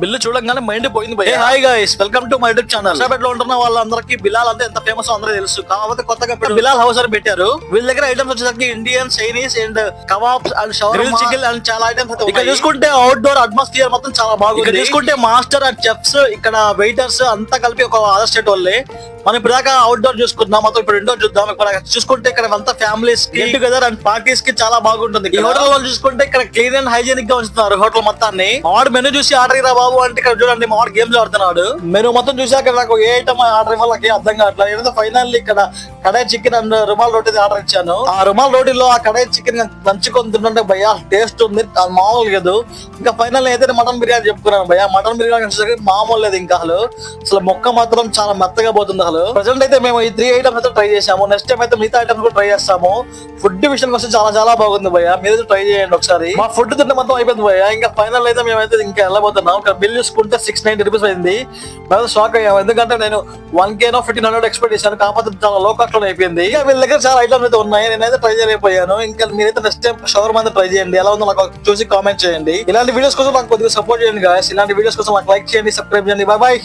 Bill చూడంగానే mind పోయింది భయ్య. Hi guys welcome to my YouTube channel హైదరాబాద్లో ఉంటున్న వాళ్ళందరికీ బిలాల్ అంటే ఎంత ఫేమస్ అందరూ తెలుసు. కాకపోతే కొత్తగా బిలాల్ హౌస్ అని పెట్టారు. వీళ్ళ దగ్గర ఐటమ్స్ వచ్చేసరికి Indian Chinese and kebabs and shawarma chicken and చాలా ఐటమ్స్ అయితే ఇక్కడ చూసుకుంటే అవుట్డోర్ అట్మాస్ఫియర్ మొత్తం చాలా బాగుంది. ఇక్కడ చూసుకుంటే మాస్టర్ అండ్ చెఫ్స్ ఇక్కడ వెయిటర్స్ అంతా కలిపి ఒక అదర్ స్టేట్ వాళ్ళే. మనం ఇప్పుడు దాకా అవుట్డోర్ చూసుకుందాం మొత్తం ఇప్పుడు ఇండోర్ చూద్దాం. ఇక్కడ చూసుకుంటే ఇక్కడ అంతా ఫ్యామిలీస్కి టుగెదర్ అండ్ పార్టీస్కి చాలా బాగుంటుంది. ఈ హోటల్లో చూసుకుంటే ఇక్కడ క్లీన్ అండ్ హైజీనిక్గా ఉంచుతున్నారు హోటల్ మొత్తాన్ని. ఆర్డర్ మెనూ చూసి ఆర్డర్ ఇరా బాబు అంటే ఇక్కడ చూడండి మా గేమ్స్ ఆడుతున్నాడు. మెను మొత్తం చూసాక నాకు ఏ ఐటమ్ ఆర్డర్ ఇవ్వాలి అర్థం కావట్లేదు. ఏదో ఫైనల్ ఇక్కడ kadai chicken and rumal roti order ఇచ్చాను. ఆ రుమాల్ రోటీలో ఆ కడాయి చికెన్ నంచుకొని తింటుంటే భయ్యా టేస్ట్ ఉంది. అది మామూలు లేదు. ఇంకా ఫైనల్ అయితే మటన్ బిర్యానీ చెప్పుకున్నాను భయ్యా. మటన్ బిర్యానీ మామూలు లేదు ఇంకా అసలు. అసలు మొక్క మాత్రం చాలా మెత్తగా పోతుంది అసలు. ప్రజెంట్ అయితే మేము ఈ త్రీ ఐటమ్స్ అయితే ట్రై చేసాము నెక్స్ట్ టైం అయితే మిగతా ఐటమ్స్ కూడా ట్రై చేస్తాము. ఫుడ్ విషయానికి వస్తే చాలా చాలా బాగుంది భయ మీరు ట్రై చేయండి ఒకసారి. మా ఫుడ్ తింటే మొత్తం అయిపోయింది భయ ఇంకా ఫైనల్ అయితే మేమైతే ఇంకా వెళ్ళబోతున్నాం. ఇక్కడ బిల్ చూసుకుంటే సిక్స్ నైన్టీ రూపీస్ అయింది. మేము షాక్ అయ్యాము. ఎందుకంటే నేను వన్ కేనో ఫిఫ్టీన్ హండ్రెడ్ ఎక్స్పెక్ట్ చేశాను. కాకపోతే చాలా లో కాస్ట్ లో అయిపోయింది. ఇక వీళ్ళ దగ్గర చాలా ఐటమ్స్ అయితే ఉన్నాయి. నేనైతే ట్రై చేయలేకపోయాను. ఇంకా మీరైతే నెక్స్ట్ టైం షవర్ మంది ట్రై చేయండి. ఎలా ఉందో నాకు చూసి కామెంట్ చేయండి. ఇలాంటి వీడియోస్ కోసం నాకు కొద్దిగా సపోర్ట్ చేయండి గాయస్ ఇలాంటి వీడియోస్ కోసం నాకు లైక్ చేయండి సబ్స్క్రైబ్ చేయండి. Bye bye